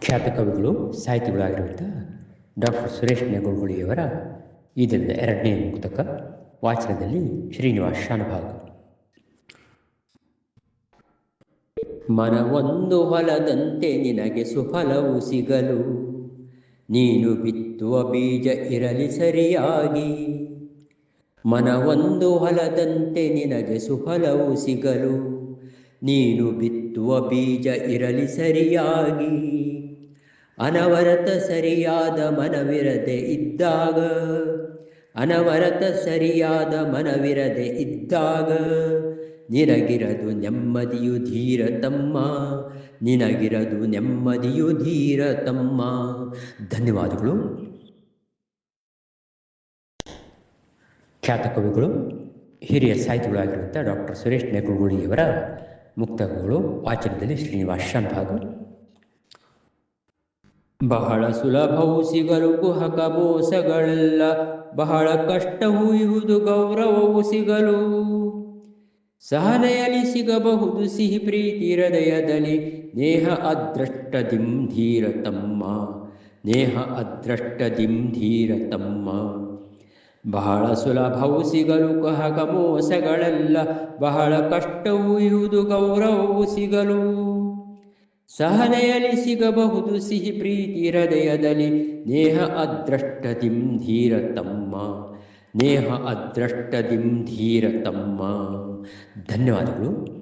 ಖ್ಯಾತ ಕವಿಗಳು ಸಾಹಿತಿಗಳಾಗಿರುವಂಥ ಡಾಕ್ಟರ್ ಸುರೇಶ್ ನೆಗೋಳ್ಗುಳಿಯವರ ಈ ದಿನದ ಎರಡನೇ ಮುಕ್ತಕ ವಾಚನದಲ್ಲಿ ಶ್ರೀನಿವಾಸ್ ಮನ ಮನವೊಂದು ಹೊಲದಂತೆ ನಿನಗೆ ಸುಫಲವು ಸಿಗಲು. ನೀನು ಬಿತ್ತುವ ಬೀಜ ಇರಲಿ ಸರಿಯಾಗಿ. ಮನವೊಂದು ಹೊಲದಂತೆ ನಿನಗೆ ಸುಫಲವು ಸಿಗಲು. ನೀನು ಬಿತ್ತುವ ಬೀಜ ಇರಲಿ ಸರಿಯಾಗಿ. ಅನವರತ ಸರಿಯಾದ ಮನವಿರದೆ ಇದ್ದಾಗ, ಅನವರತ ಸರಿಯಾದ ಮನವಿರದೆ ಇದ್ದಾಗ, ನಿನಗಿರದು ನೆಮ್ಮದಿಯು ಧೀರ ತಮ್ಮ, ನಿನಗಿರದು ನೆಮ್ಮದಿಯು ಧೀರ ತಮ್ಮ. ಧನ್ಯವಾದಗಳು. ಖ್ಯಾತ ಕವಿಗಳು, ಹಿರಿಯ ಸಾಹಿತಿಗಳಾಗಿರುವಂಥ ಡಾಕ್ಟರ್ ಸುರೇಶ್ ನೆಗುಳ್ಗುಳಿಯವರ ಮುಕ್ತಕಗಳು ವಾಚನದಲ್ಲಿ ಶ್ರೀನಿವಾಸ್ ಶಾನ್ಭಾಗ್ ಬಹಳ ಸುಲಭವು ಸಿಗಲು ಕುಹಕ ಬೋಸಗಳೆಲ್ಲ ಬಹಳ ಕಷ್ಟವೂ ಇಹುದು ಗೌರವವು ಸಿಗಲು ಸಹನೆಯಲ್ಲಿ ಸಿಗಬಹುದು ಸಿಹಿ ಪ್ರೀತಿ ಹೃದಯದಲ್ಲಿ, ನೇಹ ಅದೃಷ್ಟ ಧೀರ ತಮ್ಮ, ನೇಹ ಅದೃಷ್ಟ ಧೀರ ತಮ್ಮ. ಬಹಳ ಸುಲಭವು ಸಿಗಲು ಕಹಕ ಮೋಸಗಳೆಲ್ಲ, ಬಹಳ ಕಷ್ಟವೂ ಇಹುದು ಗೌರವವು ಸಿಗಲು ಸಹನೆಯಲ್ಲಿ ಸಿಗಬಹುದು ಸಿಹಿ ಪ್ರೀತಿ ಹೃದಯದಲ್ಲಿ. ನೇಹ ಅದೃಷ್ಟ ಧೀರ ತಮ್ಮ ನೇಹ ಅದೃಷ್ಟದಿಂ ಧೀರ ತಮ್ಮ ಧನ್ಯವಾದಗಳು.